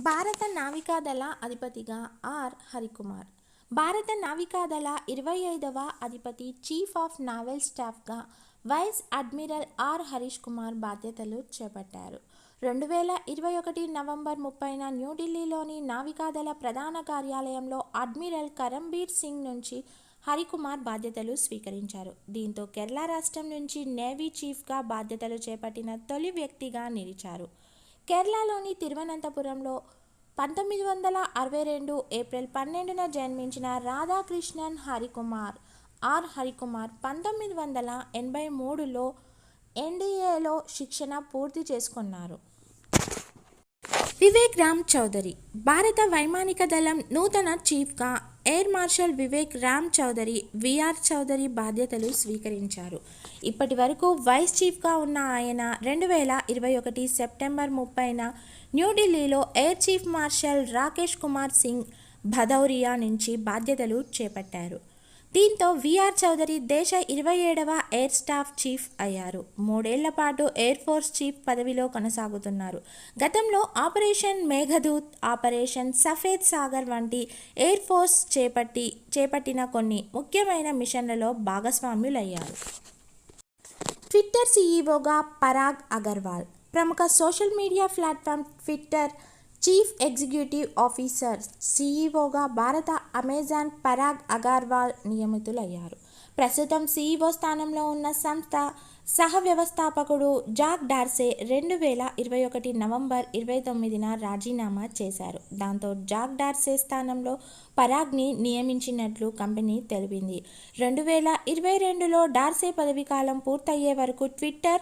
భారత నావికాదళ అధిపతిగా ఆర్. హరికుమార్. భారత నావికాదళ ఇరవై ఐదవ అధిపతి chief of naval స్టాఫ్గా vice admiral R. Harish Kumar బాధ్యతలు చేపట్టారు. రెండు వేల ఇరవై ఒకటి నవంబర్ ముప్పైన న్యూఢిల్లీలోని నావికాదళ ప్రధాన కార్యాలయంలో అడ్మిరల్ కరంబీర్ సింగ్ నుంచి హరికుమార్ బాధ్యతలు స్వీకరించారు. దీంతో కేరళ రాష్ట్రం నుంచి నేవీ చీఫ్గా బాధ్యతలు చేపట్టిన తొలి వ్యక్తిగా నిలిచారు. కేరళలోని తిరువనంతపురంలో పంతొమ్మిది వందల అరవై రెండు ఏప్రిల్ పన్నెండున జన్మించిన రాధాకృష్ణన్ హరికుమార్ ఆర్. హరికుమార్ పంతొమ్మిది వందల ఎనభై మూడులో ఎన్డీఏలో శిక్షణ పూర్తి చేసుకున్నారు. వివేక్ రామ్ చౌదరి భారత వైమానిక దళం నూతన చీఫ్గా air marshal Vivek Ram Chaudhari VR Chaudhari బాధ్యతలు స్వీకరించారు. ఇప్పటి వరకు వైస్ చీఫ్గా ఉన్న ఆయన రెండు వేల ఇరవై ఒకటి సెప్టెంబర్ ముప్పైన న్యూఢిల్లీలో air chief marshal Rakesh Kumar Singh Bhadauria నుంచి బాధ్యతలు చేపట్టారు. దీంతో విఆర్ చౌదరి దేశ ఇరవై ఏడవ ఎయిర్ స్టాఫ్ చీఫ్ అయ్యారు. మూడేళ్ళ పాటు ఎయిర్ ఫోర్స్ చీఫ్ పదవిలో కొనసాగుతున్నారు. గతంలో ఆపరేషన్ మేఘదూత్ ఆపరేషన్ సఫేద్ సాగర్ వంటి ఎయిర్ ఫోర్స్ చేపట్టి చేపట్టిన కొన్ని ముఖ్యమైన మిషన్లలో భాగస్వామ్యులయ్యారు ట్విట్టర్ సీఈఓగా పరాగ్ అగర్వాల్ ప్రముఖ social media platform Twitter chief executive officer సీఈఓగా భారత అమెజాన్ పరాగ్ అగర్వాల్ నియమితులయ్యారు. ప్రస్తుతం సీఈఓ స్థానంలో ఉన్న సంస్థ సహ వ్యవస్థాపకుడు జాక్ డార్సే రెండు వేల ఇరవై ఒకటి నవంబర్ ఇరవై తొమ్మిదిన రాజీనామా చేశారు. దాంతో జాక్ డార్సే స్థానంలో పరాగ్ని నియమించినట్లు కంపెనీ తెలిపింది. రెండు వేల ఇరవై రెండులో డార్సే పదవీకాలం పూర్తయ్యే వరకు ట్విట్టర్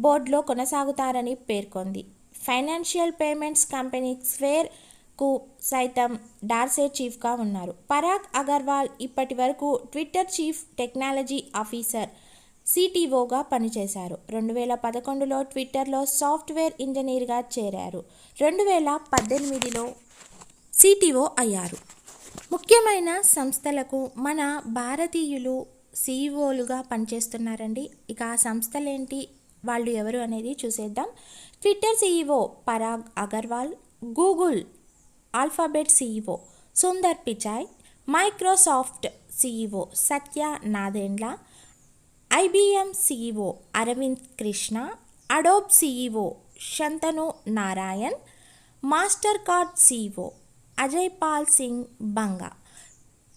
బోర్డులో కొనసాగుతారని పేర్కొంది. ఫైనాన్షియల్ పేమెంట్స్ కంపెనీ స్వేర్కు సైతం డార్సే చీఫ్గా ఉన్నారు. పరాగ్ అగర్వాల్ ఇప్పటి వరకు ట్విట్టర్ చీఫ్ టెక్నాలజీ ఆఫీసర్ సిటీఓగా పనిచేశారు. రెండు వేల పదకొండులో ట్విట్టర్లో సాఫ్ట్వేర్ ఇంజనీర్గా చేరారు. రెండు వేల పద్దెనిమిదిలో సిటీఓ అయ్యారు. ముఖ్యమైన సంస్థలకు మన భారతీయులు సీఈఓలుగా పనిచేస్తున్నారండి. ఇక ఆ సంస్థలేంటి? వాళ్ళు ఎవరు అనేది చూసేద్దాం. Twitter CEO Parag Agarwal Google Alphabet CEO Sundar Pichai Microsoft CEO Satya Nadella IBM CEO Arvind Krishna Adobe CEO Shantanu Narayen Mastercard CEO Ajay Pal Singh Banga